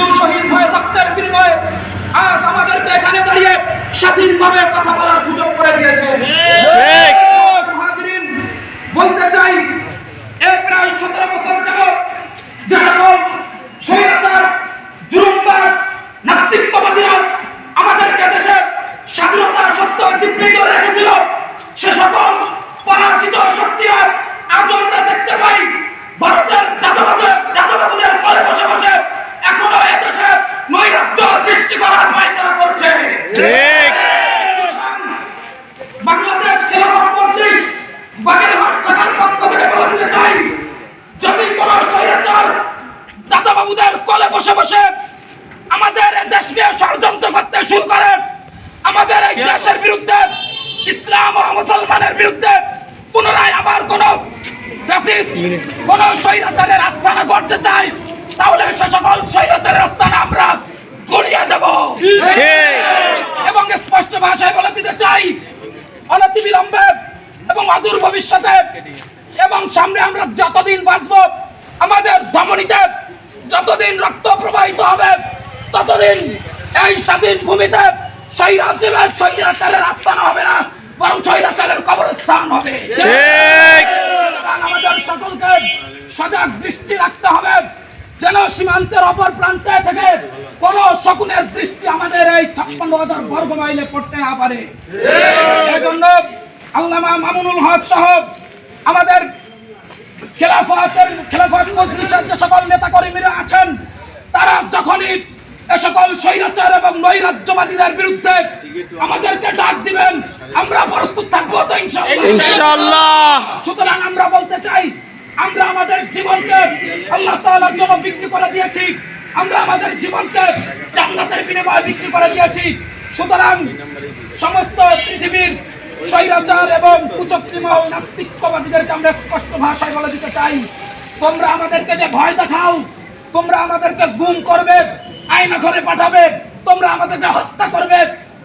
কিছু শহীদ হয়ে রক্তের বিনিময়ে আজ আমাদেরকে এখানে দাঁড়িয়ে স্বাধীনভাবে কথা বলার সুযোগ করে দিয়েছে। বলতে চাই এর প্রায় সতেরো বছর যাবৎ যে স্বৈরাচার নাস্তিকবাদীরা আমাদেরকে দেশে স্বাধীনতা সত্য চিত্রিত রেখেছিল সে সকল পরাজিত শক্তিরা করছে বাংলাদেশ খেলাফত মন্ত্রী বাগেরহাট শাখার পক্ষ থেকে বলে দিতে চাই যদি কোন স্বৈরাচার দাদাবাবুদের কোলে বসে বসে আমাদের এই দেশকে ষড়যন্ত্র করতে শুরু করে আমাদের এই দেশের বিরুদ্ধে ইসলাম ও মুসলমানের বিরুদ্ধে পুনরায় আবার কোন ফ্যাসিস্ট কোন স্বৈরাচারের আস্থানা করতে চাই তাহলে সে সকল স্বৈরাচারের আস্থানা আমরা গড়িয়ে দেব এবং স্পষ্ট ভাষায় বলে দিতে চাই। অনতি বিলম্বে এবং অদূর ভবিষ্যতে এবং সামনে আমরা যতদিন বাঁচব আমাদের ধমনীতে যতদিন রক্ত প্রবাহিত হবে ততদিন এই স্বাধীন ভূমিতে স্বৈরাচারের স্বৈরাচারের আস্থানা হবে না বরং স্বৈরাচারের কবরস্থান হবে। আমাদের সকলকে সজাগ দৃষ্টি রাখতে হবে। যেন সীমান্তের অপর প্রান্তে থেকে কোন শকুনের দৃষ্টি আমাদের এই ছাপ্পান্ন হাজার বর্গ মাইলে পড়তে না পারে। এজন্য আল্লামা মামুনুল হক সহ আমাদের খেলাফতের খেলাফত মজলিসের যে সকল নেতা কর্মীরা আছেন তারা যখনই এ সকল স্বৈরাচার এবং নৈরাজ্যবাদীদের বিরুদ্ধে আমাদেরকে ডাক দিবেন আমরা প্রস্তুত থাকব তো ইনশাআল্লাহ। সুতরাং আমরা বলতে চাই আমরা আমাদের জীবনকে আল্লাহ তাআলার জন্য বিক্রি করে দিয়েছি। আমরা আমাদের জীবনকে জান্নাতের বিনিময়ে বিক্রি করে দিয়েছি। সুতরাং সমস্ত পৃথিবীর স্বৈরাচার এবং কুচক্রিমহ নাস্তিকবাদীদেরকে আমরা স্পষ্ট ভাষায় বলে দিতে চাই। তোমরা আমাদেরকে যে ভয় দেখাও, তোমরা আমাদেরকে গুম করবে, আয়না ঘরে পাঠাবে, তোমরা আমাদেরকে হত্যা করবে,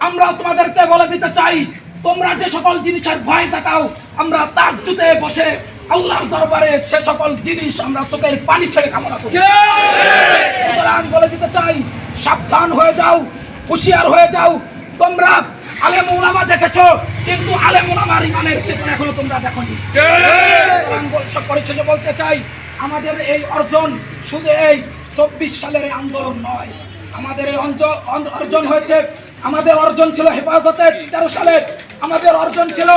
আমরা তোমাদেরকে বলে দিতে চাই, তোমরা যে সকল জিনিসের ভয় দেখাও, আমরা তার জুতে বসে আল্লাহর দরবারে সে সকল জিনিস আমরা চোখের পানি ছেড়ে কামনা করি। সুতরাং বলে দিতে চাই, সাবধান হয়ে যাও, হুঁশিয়ার হয়ে যাও। তোমরা আলেম উলামা দেখেছ, কিন্তু আলেম উলামার ইমানের চেতনা এখনও তোমরা দেখোনি। পরিচয় বলতে চাই, আমাদের এই অর্জন শুধু এই চব্বিশ সালের আন্দোলন নয়। আমাদের এই অর্জন হয়েছে, আমাদের অর্জন ছিল হেফাজতের তেরো সালে, আমাদের অর্জন ছিল